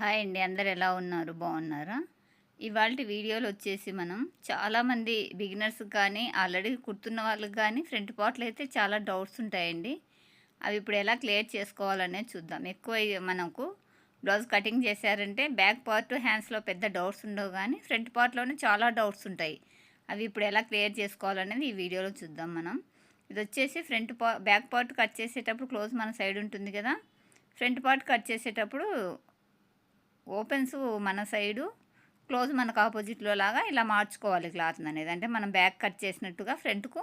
Hi అండి. అందరు ఎలా ఉన్నారు? బాగున్నారా? ఇవాళ వీడియోలో వచ్చేసి మనం చాలామంది బిగినర్స్ కానీ ఆల్రెడీ కుడుతున్న వాళ్ళకి కానీ ఫ్రంట్ పార్ట్లు అయితే చాలా డౌట్స్ ఉంటాయండి. అవి ఇప్పుడు ఎలా క్లియర్ చేసుకోవాలనేది చూద్దాం. ఎక్కువ మనకు బ్లౌజ్ కటింగ్ చేశారంటే బ్యాక్ పార్ట్ హ్యాండ్స్లో పెద్ద డౌట్స్ ఉండవు కానీ ఫ్రంట్ పార్ట్లోనే చాలా డౌట్స్ ఉంటాయి. అవి ఇప్పుడు ఎలా క్లియర్ చేసుకోవాలనేది ఈ వీడియోలో చూద్దాం మనం. ఇది వచ్చేసి ఫ్రంట్ పా బ్యాక్ పార్ట్ కట్ చేసేటప్పుడు క్లోజ్ మన సైడ్ ఉంటుంది కదా? ఫ్రంట్ పార్ట్ కట్ చేసేటప్పుడు ఓపెన్స్ మన సైడు క్లోజ్ మనకు ఆపోజిట్లో లాగా ఇలా మార్చుకోవాలి క్లాత్ అనేది. అంటే మనం బ్యాక్ కట్ చేసినట్టుగా ఫ్రంట్కు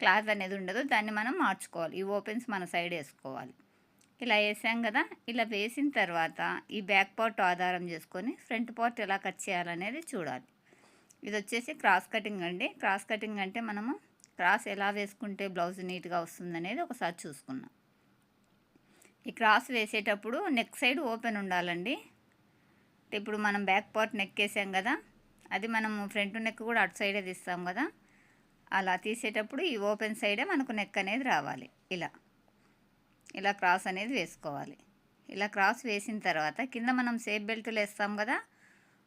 క్లాత్ అనేది ఉండదు. దాన్ని మనం మార్చుకోవాలి. ఈ ఓపెన్స్ మన సైడ్ వేసుకోవాలి. ఇలా వేసాం కదా. ఇలా వేసిన తర్వాత ఈ బ్యాక్ పార్ట్ ఆధారం చేసుకొని ఫ్రంట్ పార్ట్ ఎలా కట్ చేయాలనేది చూడాలి. ఇది వచ్చేసి క్రాస్ కటింగ్ అండి. క్రాస్ కటింగ్ అంటే మనము క్రాస్ ఎలా వేసుకుంటే బ్లౌజ్ నీట్గా వస్తుందనేది ఒకసారి చూసుకున్నాం ఈ క్రాస్ వేసేటప్పుడు నెక్ సైడ్ ఓపెన్ ఉండాలండి. ఇప్పుడు మనం బ్యాక్ పార్ట్ నెక్ వేసాం కదా అది మనము ఫ్రంట్ నెక్ కూడా అటు సైడే తీస్తాం కదా అలా తీసేటప్పుడు ఈ ఓపెన్ సైడే మనకు నెక్ అనేది రావాలి ఇలా. ఇలా క్రాస్ అనేది వేసుకోవాలి. ఇలా క్రాస్ వేసిన తర్వాత కింద మనం సేఫ్ బెల్ట్లు వేస్తాం కదా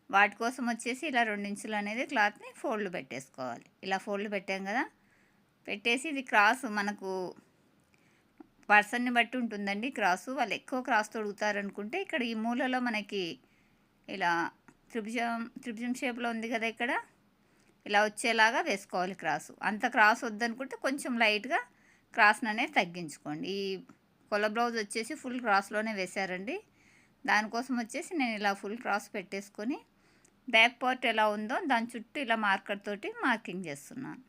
వాటి కోసం వచ్చేసి ఇలా రెండించులు అనేది క్లాత్ని ఫోల్డ్ పెట్టేసుకోవాలి. ఇలా ఫోల్డ్ పెట్టాం కదా పెట్టేసి ఇది క్రాస్ మనకు పర్సన్ని బట్టి ఉంటుందండి క్రాసు వాళ్ళు ఎక్కువ క్రాస్ తొడుగుతారనుకుంటే ఇక్కడ ఈ మూలలో మనకి ఇలా త్రిభుజం త్రిభుజం షేప్లో ఉంది కదా ఇక్కడ. ఇలా వచ్చేలాగా వేసుకోవాలి క్రాసు. అంత క్రాస్ వద్దనుకుంటే కొంచెం లైట్గా క్రాస్ని అనేది తగ్గించుకోండి. ఈ కొల బ్లౌజ్ వచ్చేసి ఫుల్ క్రాస్లోనే వేశారండి. దానికోసం వచ్చేసి నేను ఇలా ఫుల్ క్రాస్ పెట్టేసుకొని బ్యాక్ పార్ట్ ఎలా ఉందో దాని చుట్టూ ఇలా మార్కర్ తోటి మార్కింగ్ చేస్తున్నాను.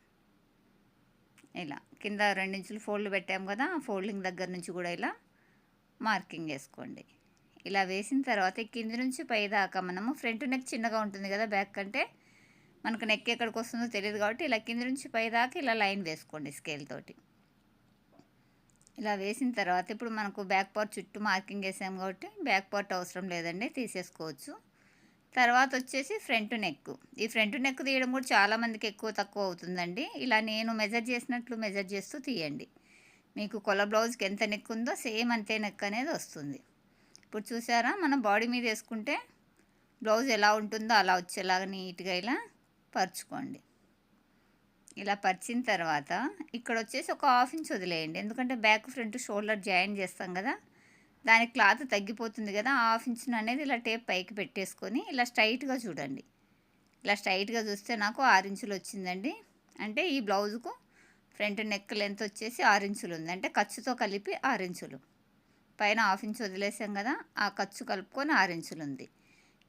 ఇలా కింద రెండించులు ఫోల్డ్ పెట్టాము కదా ఆ ఫోల్డింగ్ దగ్గర నుంచి కూడా ఇలా మార్కింగ్ వేసుకోండి. ఇలా వేసిన తర్వాత కింది నుంచి పైదాకా మనము ఫ్రంట్ నెక్ చిన్నగా ఉంటుంది కదా బ్యాక్ కంటే మనకు నెక్ ఎక్కడికి వస్తుందో తెలియదు కాబట్టి ఇలా కింది నుంచి పైదాకా ఇలా లైన్ వేసుకోండి స్కేల్ తోటి. ఇలా వేసిన తర్వాత ఇప్పుడు మనకు బ్యాక్ పార్ట్ చుట్టూ మార్కింగ్ వేసాం కాబట్టి బ్యాక్ పార్ట్ అవసరం లేదండి తీసేసుకోవచ్చు. తర్వాత వచ్చేసి ఫ్రంట్ నెక్. ఈ ఫ్రంట్ నెక్ తీయడం కూడా చాలామందికి ఎక్కువ తక్కువ అవుతుందండి. ఇలా నేను మెజర్ చేసినట్లు మెజర్ చేస్తూ తీయండి. మీకు కొల బ్లౌజ్కి ఎంత నెక్ ఉందో సేమ్ అంతే నెక్ అనేది వస్తుంది. ఇప్పుడు చూసారా? మనం బాడీ మీద వేసుకుంటే బ్లౌజ్ ఎలా ఉంటుందో అలా వచ్చేలాగా నీట్గా ఇలా పరుచుకోండి. ఇలా పరిచిన తర్వాత ఇక్కడ వచ్చేసి ఒక హాఫ్ ఇంచ్ వదిలేయండి. ఎందుకంటే బ్యాక్ ఫ్రంట్ షోల్డర్ జాయిన్ చేస్తాం కదా దాని క్లాత్ తగ్గిపోతుంది కదా హాఫ్ ఇంచ్ అనేది ఇలా టేప్ పైకి పెట్టేసుకొని ఇలా స్ట్రైట్గా చూడండి. ఇలా స్ట్రైట్గా చూస్తే నాకు ఆరు ఇంచులు వచ్చిందండి. అంటే ఈ బ్లౌజ్కు ఫ్రంట్ నెక్ లెంత్ వచ్చేసి ఆరు ఇంచులు ఉంది. అంటే ఖర్చుతో కలిపి ఆరు ఇంచులు. పైన హాఫ్ ఇంచ్ వదిలేసాం కదా ఆ ఖర్చు కలుపుకొని ఆరు ఇంచులు ఉంది.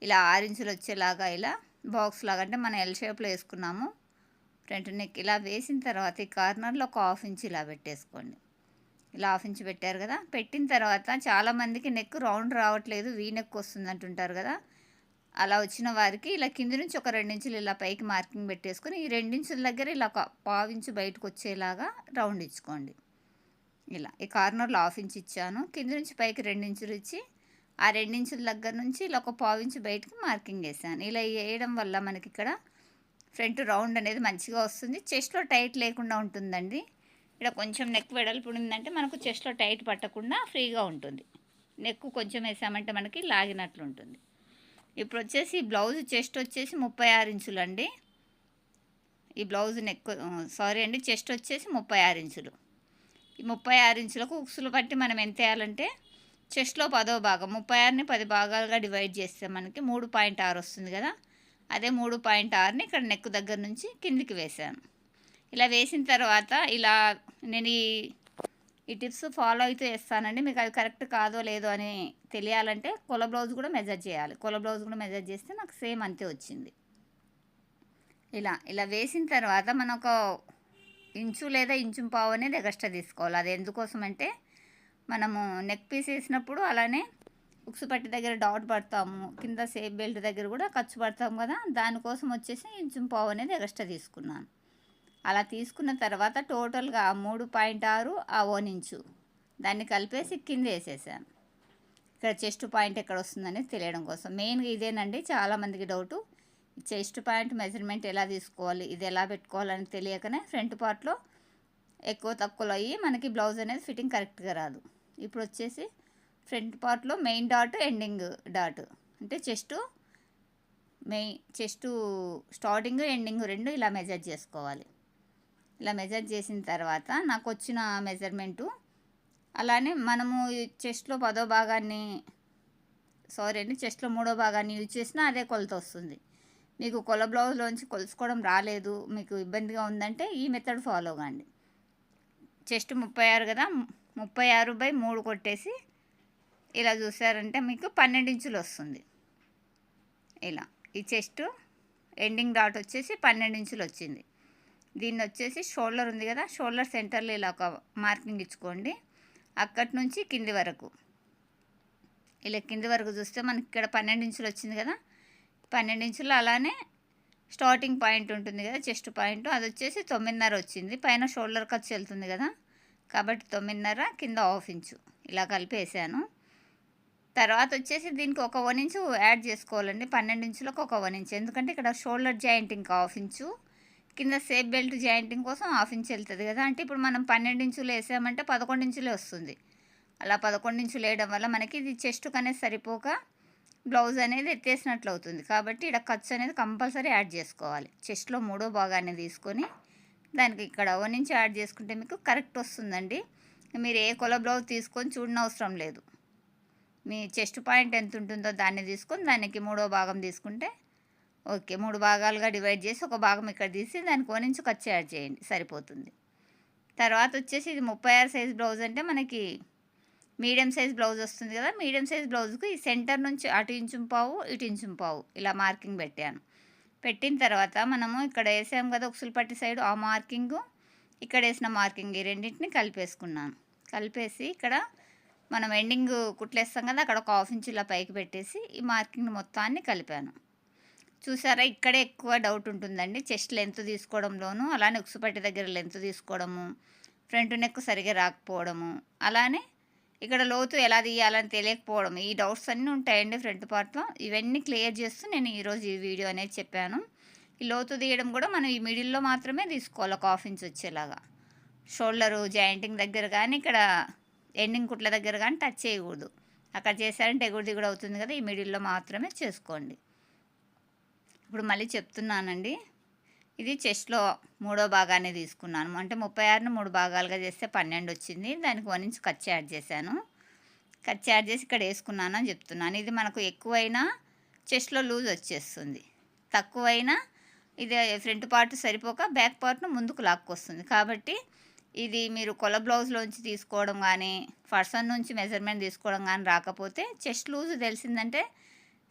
ఇలా ఆరు ఇంచులు వచ్చేలాగా ఇలా బాక్స్ లాగా అంటే మనం ఎల్ షేప్లో వేసుకున్నాము. ఫ్రంట్ నెక్ ఇలా వేసిన తర్వాత ఈ కార్నర్లో ఒక హాఫ్ ఇంచ్ ఇలా పెట్టేసుకోండి. ఇలా హాఫ్ ఇంచ్ పెట్టారు కదా పెట్టిన తర్వాత చాలామందికి నెక్ రౌండ్ రావట్లేదు వీ నెక్ వస్తుంది అంటుంటారు కదా. అలా వచ్చిన వారికి ఇలా కింది నుంచి ఒక రెండించులు ఇలా పైకి మార్కింగ్ పెట్టేసుకొని ఈ రెండించుల దగ్గర ఇలా ఒక పావించు బయటకు వచ్చేలాగా రౌండ్ ఇచ్చుకోండి. ఇలా ఈ కార్నర్లో హాఫ్ ఇంచ్ ఇచ్చాను. కింద నుంచి పైకి రెండించులు ఇచ్చి ఆ రెండించుల దగ్గర నుంచి ఇలా ఒక పావించు బయటకు మార్కింగ్ వేసాను. ఇలా వేయడం వల్ల మనకి ఇక్కడ ఫ్రంట్ రౌండ్ అనేది మంచిగా వస్తుంది. చెస్ట్లో టైట్ లేకుండా ఉంటుందండి. ఇక్కడ కొంచెం నెక్ వెడల్పు ఉందంటే మనకు చెస్ట్లో టైట్ పట్టకుండా ఫ్రీగా ఉంటుంది. నెక్ కొంచెం వేసామంటే మనకి లాగినట్లు ఉంటుంది. ఇప్పుడు వచ్చేసి బ్లౌజ్ చెస్ట్ వచ్చేసి ముప్పై ఆరు ఇంచులు అండి ఈ బ్లౌజ్ నెక్ సారీ అండి చెస్ట్ వచ్చేసి ముప్పై ఆరు ఇంచులు. ముప్పై ఆరు ఇంచులకు ఉక్సులు బట్టి మనం ఎంత వేయాలంటే చెస్ట్లో పదో భాగం ముప్పై ఆరుని పది భాగాలుగా డివైడ్ చేస్తే మనకి మూడు పాయింట్ ఆరు వస్తుంది కదా. అదే మూడు పాయింట్ ఆరుని ఇక్కడ నెక్ దగ్గర నుంచి కిందికి వేసాను ఇలా వేసిన తర్వాత ఇలా నేను ఈ ఈ టిప్స్ ఫాలో అయితే వేస్తానండి మీకు అవి కరెక్ట్ కాదో లేదో అని తెలియాలంటే కొల బ్లౌజ్ కూడా మెజర్ చేయాలి. కొల బ్లౌజ్ కూడా మెజర్ చేస్తే నాకు సేమ్ అంతే వచ్చింది. ఇలా ఇలా వేసిన తర్వాత మనం ఒక ఇంచు లేదా ఇంచు పావు అనేది ఎగస్ట్రా తీసుకోవాలి. అది ఎందుకోసం అంటే మనము నెక్ పీస్ వేసినప్పుడు అలానే ఉక్సు పట్టి దగ్గర డాట్ పడతాము. కింద సేఫ్ బెల్ట్ దగ్గర కూడా ఖర్చు పడతాము కదా. దానికోసం వచ్చేసి ఇంచు పావు అనేది ఎగస్ట్రా తీసుకున్నాను. అలా తీసుకున్న తర్వాత టోటల్గా మూడు పాయింట్ ఆరు ఆ ఓన్ ఇంచు దాన్ని కలిపేసి కింద వేసేసాను. ఇక్కడ చెస్ట్ పాయింట్ ఎక్కడ వస్తుందనేది తెలియడం కోసం. మెయిన్గా ఇదేనండి. చాలామందికి డౌటు చెస్ట్ పాయింట్ మెజర్మెంట్ ఎలా తీసుకోవాలి ఇది ఎలా పెట్టుకోవాలని తెలియకనే ఫ్రంట్ పార్ట్లో ఎక్కువ తక్కువలో అయ్యి మనకి బ్లౌజ్ అనేది ఫిట్టింగ్ కరెక్ట్గా రాదు. ఇప్పుడు వచ్చేసి ఫ్రంట్ పార్ట్లో మెయిన్ డాట్ ఎండింగ్ డాట్ అంటే chest main chest starting ending రెండు ఇలా మెజర్ చేసుకోవాలి. ఇలా మెజర్ చేసిన తర్వాత నాకు వచ్చిన మెజర్మెంటు అలానే మనము చెస్ట్లో పదో భాగాన్ని సారీ అండి చెస్ట్లో మూడో భాగాన్ని యూజ్ చేసినా అదే కొలత వస్తుంది. మీకు కొల బ్లౌజ్లోంచి కొలుసుకోవడం రాలేదు మీకు ఇబ్బందిగా ఉందంటే ఈ మెథడ్ ఫాలో కాండి. చెస్ట్ ముప్పై ఆరు కదా ముప్పై ఆరు బై మూడు కొట్టేసి ఇలా చూసారంటే మీకు పన్నెండు ఇంచులు వస్తుంది. ఇలా ఈ చెస్ట్ ఎండింగ్ డాట్ వచ్చేసి పన్నెండు ఇంచులు వచ్చింది. దీన్ని వచ్చేసి షోల్డర్ ఉంది కదా షోల్డర్ సెంటర్లో ఇలా ఒక మార్కింగ్ ఇచ్చుకోండి. అక్కడి నుంచి కింది వరకు. ఇలా కింది వరకు చూస్తే మనకి ఇక్కడ పన్నెండు ఇంచులు వచ్చింది కదా పన్నెండు ఇంచులు అలానే స్టార్టింగ్ పాయింట్ ఉంటుంది కదా చెస్ట్ పాయింట్. అది వచ్చేసి తొమ్మిదిన్నర వచ్చింది. పైన షోల్డర్ ఖర్చు వెళ్తుంది కదా. కాబట్టి తొమ్మిదిన్నర కింద హాఫ్ ఇంచు. ఇలా కలిపి వేసాను తర్వాత వచ్చేసి దీనికి ఒక వన్ ఇంచు యాడ్ చేసుకోవాలండి. పన్నెండు ఇంచులకు ఒక వన్ ఇంచు. ఎందుకంటే ఇక్కడ షోల్డర్ జాయింటింగ్ హాఫ్ ఇంచు. కింద సేఫ్ బెల్ట్ జాయింటింగ్ కోసం హాఫ్ ఇంచ్ వెళ్తుంది కదా. అంటే ఇప్పుడు మనం పన్నెండు ఇంచులు వేసామంటే పదకొండు ఇంచులే వస్తుంది. అలా పదకొండు ఇంచులు వేయడం వల్ల మనకి ఇది చెస్ట్ అనేది సరిపోక బ్లౌజ్ అనేది ఎత్తేసినట్లు అవుతుంది. కాబట్టి ఇక్కడ ఖర్చు అనేది కంపల్సరీ యాడ్ చేసుకోవాలి. చెస్ట్లో మూడో భాగాన్ని తీసుకొని దానికి ఇక్కడ ఓ నుంచి యాడ్ చేసుకుంటే మీకు కరెక్ట్ వస్తుందండి. మీరు ఏ కొల బ్లౌజ్ తీసుకొని చూడనవసరం అవసరం లేదు. మీ చెస్ట్ పాయింట్ ఎంత ఉంటుందో దాన్ని తీసుకొని దానికి మూడో భాగం తీసుకుంటే ఓకే. మూడు భాగాలుగా డివైడ్ చేసి ఒక భాగం ఇక్కడ తీసి దానికి ఓ నుంచి ఖర్చు యాడ్ చేయండి. సరిపోతుంది. తర్వాత వచ్చేసి ఇది ముప్పై ఆరు సైజ్ బ్లౌజ్ అంటే మనకి మీడియం సైజ్ బ్లౌజ్ వస్తుంది కదా మీడియం సైజ్ బ్లౌజ్కి ఈ సెంటర్ నుంచి అటు ఇంచు పావు ఇటు ఇంచు పావు ఇలా మార్కింగ్ పెట్టాను. పెట్టిన తర్వాత మనము ఇక్కడ వేసాము కదా ఉక్సులు పట్టి సైడ్ ఆ మార్కింగ్ ఇక్కడ వేసిన మార్కింగ్ ఈ రెండింటిని కలిపేసుకున్నాను. కలిపేసి ఇక్కడ మనం ఎండింగ్ కుట్లేస్తాం కదా అక్కడ ఒక హాఫ్ ఇంచ్ ఇలా పైకి పెట్టేసి ఈ మార్కింగ్ మొత్తాన్ని కలిపాను. చూసారా ఇక్కడే ఎక్కువ డౌట్ ఉంటుందండి. చెస్ట్ లెంత్ తీసుకోవడంలోనూ అలానే ఉక్సుపట్టి దగ్గర లెంత్ తీసుకోవడము ఫ్రంట్ నెక్ సరిగా రాకపోవడము అలానే ఇక్కడ లోతు ఎలా తీయాలని తెలియకపోవడం. ఈ డౌట్స్ అన్నీ ఉంటాయండి ఫ్రంట్ పార్ట్లో. ఇవన్నీ క్లియర్ చేస్తూ నేను ఈరోజు ఈ వీడియో అనేది చెప్పాను. ఈ లోతు తీయడం కూడా మనం ఈ మిడిల్లో మాత్రమే తీసుకోవాలి. ఒక హాఫ్ ఇంచ్ వచ్చేలాగా. షోల్డరు జాయింటింగ్ దగ్గర కానీ ఇక్కడ ఎండింగ్ కుట్ల దగ్గర కానీ టచ్ చేయకూడదు. అక్కడ చేశారంటే ఎగుడు దిగుడు అవుతుంది కదా ఈ మిడిల్లో మాత్రమే చేసుకోండి. ఇప్పుడు మళ్ళీ చెప్తున్నానండి. ఇది చెస్ట్లో మూడో భాగాన్ని తీసుకున్నాను. అంటే ముప్పై ఆరును మూడు భాగాలుగా చేస్తే పన్నెండు వచ్చింది. దానికి వన్ ఇంచ్ కట్ యాడ్ చేశాను. కట్ యాడ్ చేసి ఇక్కడ వేసుకున్నాను అని చెప్తున్నాను. ఇది మనకు ఎక్కువైనా చెస్ట్లో లూజ్ వచ్చేస్తుంది. తక్కువైనా ఇది ఫ్రంట్ పార్ట్ సరిపోక బ్యాక్ పార్ట్ను ముందుకు లాక్కొస్తుంది. కాబట్టి ఇది మీరు కొల బ్లౌజ్లోంచి తీసుకోవడం కానీ పర్సన్ నుంచి మెజర్మెంట్ తీసుకోవడం కానీ రాకపోతే చెస్ట్ లూజ్ తెలిసిందంటే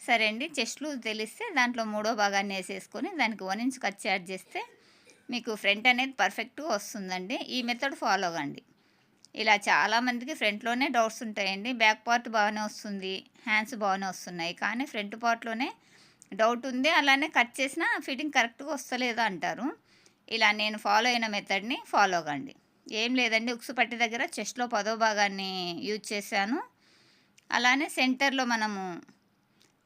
సరే అండి చెస్ట్ లూజ్ తెలిస్తే దాంట్లో మూడో భాగాన్ని వేసేసుకొని దానికి వన్ ఇంచ్ కట్ యాడ్ చేస్తే మీకు ఫ్రంట్ అనేది పర్ఫెక్ట్గా వస్తుందండి. ఈ మెథడ్ ఫాలో అవ్వండి. ఇలా చాలామందికి ఫ్రంట్లోనే డౌట్స్ ఉంటాయండి. బ్యాక్ పార్ట్ బాగానే వస్తుంది హ్యాండ్స్ బాగానే వస్తున్నాయి. కానీ ఫ్రంట్ పార్ట్లోనే డౌట్ ఉంది. అలానే కట్ చేసినా ఫిట్టింగ్ కరెక్ట్గా వస్తలేదు అంటారు. ఇలా నేను ఫాలో అయిన మెథడ్ని ఫాలో అవ్వండి. ఏం లేదండి ఉక్సు పట్టి దగ్గర చెస్ట్లో పదో భాగాన్ని యూజ్ చేశాను. అలానే సెంటర్లో మనము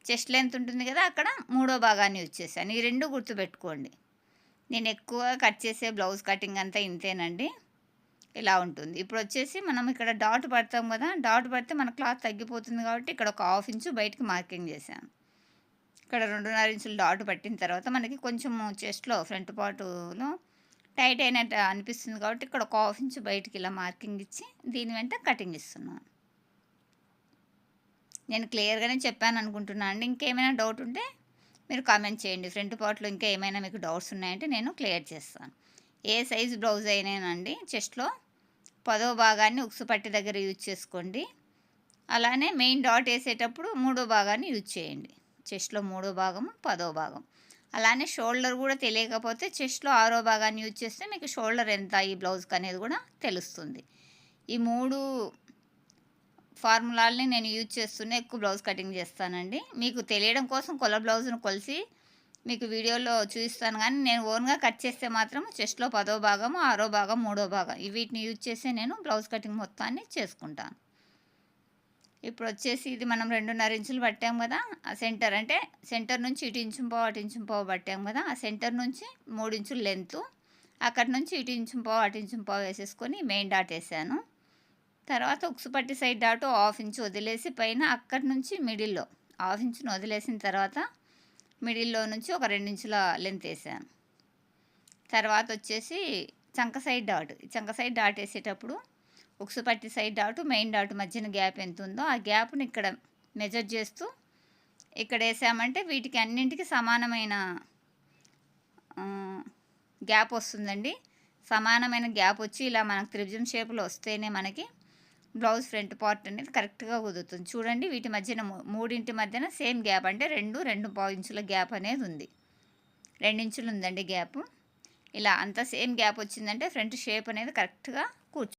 చెస్ట్ లెంత్ ఉంటుంది కదా అక్కడ మూడో భాగాన్ని యూజ్ చేశాను. ఈ రెండు గుర్తుపెట్టుకోండి. నేను ఎక్కువ కట్ చేసే బ్లౌజ్ కటింగ్ అంతా ఇంతేనండి. ఇలా ఉంటుంది. ఇప్పుడు వచ్చేసి మనం ఇక్కడ డాట్ పడతాం కదా డాట్ పడితే మన క్లాత్ తగ్గిపోతుంది కాబట్టి ఇక్కడ ఒక హాఫ్ ఇంచు బయటకు మార్కింగ్ చేశాను. ఇక్కడ రెండున్నర ఇంచులు డాట్ పట్టిన తర్వాత మనకి కొంచెం చెస్ట్లో ఫ్రంట్ పార్టులో టైట్ అయినట్టు అనిపిస్తుంది కాబట్టి ఇక్కడ ఒక హాఫ్ ఇంచు బయటికి ఇలా మార్కింగ్ ఇచ్చి దీని వెంట కటింగ్ ఇస్తున్నాను. నేను క్లియర్గానే చెప్పాను అనుకుంటున్నాను అండి ఇంకేమైనా డౌట్ ఉంటే మీరు కామెంట్ చేయండి. ఫ్రంట్ పార్ట్లో ఇంకా ఏమైనా మీకు డౌట్స్ ఉన్నాయంటే నేను క్లియర్ చేస్తాను. ఏ సైజ్ బ్లౌజ్ అయినానండి? చెస్ట్లో పదో భాగాన్ని ఉక్సు పట్టి దగ్గర యూజ్ చేసుకోండి. అలానే మెయిన్ డాట్ వేసేటప్పుడు మూడో భాగాన్ని యూజ్ చేయండి. చెస్ట్లో మూడో భాగం పదో భాగం. అలానే షోల్డర్ కూడా తెలియకపోతే చెస్ట్లో ఆరో భాగాన్ని యూజ్ చేస్తే మీకు షోల్డర్ ఎంత ఈ బ్లౌజ్కి అనేది కూడా తెలుస్తుంది. ఈ మూడు ఫార్ములాల్ని నేను యూజ్ చేస్తూనే ఎక్కువ బ్లౌజ్ కటింగ్ చేస్తానండి. మీకు తెలియడం కోసం కొల బ్లౌజ్ను కొలిసి మీకు వీడియోలో చూపిస్తాను కానీ నేను ఓన్గా కట్ చేస్తే మాత్రం చెస్ట్లో పదో భాగం ఆరో భాగం మూడో భాగం వీటిని యూజ్ చేసి నేను బ్లౌజ్ కటింగ్ మొత్తాన్ని చేసుకుంటాను. ఇప్పుడు వచ్చేసి ఇది మనం రెండున్నర ఇంచులు పట్టాం కదా ఆ సెంటర్ అంటే సెంటర్ నుంచి ఇటు ఇంచుంపో అటు ఇంచుంపో పట్టాం కదా ఆ సెంటర్ నుంచి మూడు ఇంచులు లెంత్ అక్కడ నుంచి ఇటు ఇంచుంపో అటు ఇంచుంపో వేసేసుకొని మెయిన్ డాట్ వేసాను. తర్వాత ఉక్సుపట్టి సైడ్ డాటు హాఫ్ ఇంచ్ వదిలేసి పైన అక్కడి నుంచి మిడిల్లో హాఫ్ ఇంచును వదిలేసిన తర్వాత మిడిల్లో నుంచి ఒక రెండించుల లెంత్ వేసాను. తర్వాత వచ్చేసి చంక సైడ్ డాట్ చంక సైడ్ డాట్ వేసేటప్పుడు ఉక్సుపట్టి సైడ్ డాటు మెయిన్ డాట్ మధ్యన గ్యాప్ ఎంత ఉందో ఆ గ్యాప్ని ఇక్కడ మెజర్ చేస్తూ ఇక్కడ వేసామంటే వీటికి అన్నింటికి సమానమైన గ్యాప్ వస్తుందండి. సమానమైన గ్యాప్ వచ్చి ఇలా మనకు త్రిభుజం షేప్లో వస్తేనే మనకి బ్లౌజ్ ఫ్రంట్ పార్ట్ అనేది కరెక్ట్గా కుదురుతుంది. చూడండి వీటి మధ్యన మూడింటి మధ్యన సేమ్ గ్యాప్ అంటే రెండు రెండు పావు ఇంచుల గ్యాప్ అనేది ఉంది. రెండించులు ఉందండి గ్యాప్. ఇలా అంత సేమ్ గ్యాప్ వచ్చిందంటే ఫ్రంట్ షేప్ అనేది కరెక్ట్గా